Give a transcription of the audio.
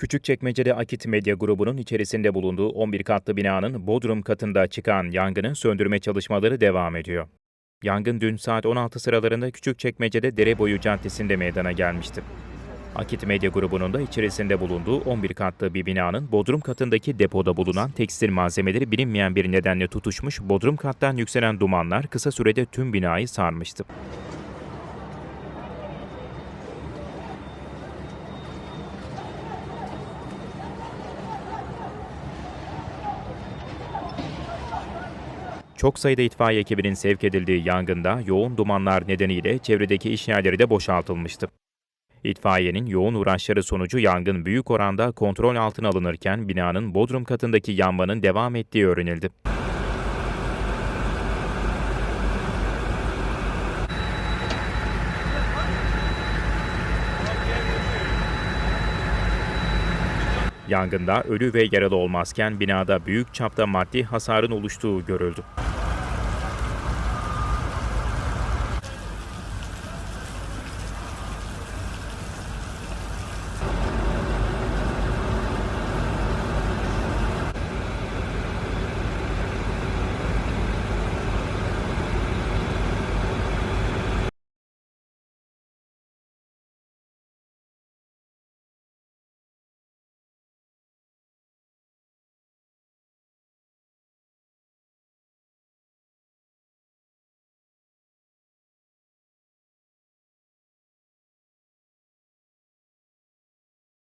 Küçükçekmece'de Akit Medya Grubu'nun içerisinde bulunduğu 11 katlı binanın bodrum katında çıkan yangının söndürme çalışmaları devam ediyor. Yangın dün saat 16 sıralarında Küçükçekmece'de Dereboyu Caddesi'nde meydana gelmişti. Akit Medya Grubu'nun da içerisinde bulunduğu 11 katlı bir binanın bodrum katındaki depoda bulunan tekstil malzemeleri bilinmeyen bir nedenle tutuşmuş, bodrum kattan yükselen dumanlar kısa sürede tüm binayı sarmıştı. Çok sayıda itfaiye ekibinin sevk edildiği yangında yoğun dumanlar nedeniyle çevredeki iş yerleri de boşaltılmıştı. İtfaiyenin yoğun uğraşları sonucu yangın büyük oranda kontrol altına alınırken binanın bodrum katındaki yanmanın devam ettiği öğrenildi. Yangında ölü ve yaralı olmazken binada büyük çapta maddi hasarın oluştuğu görüldü.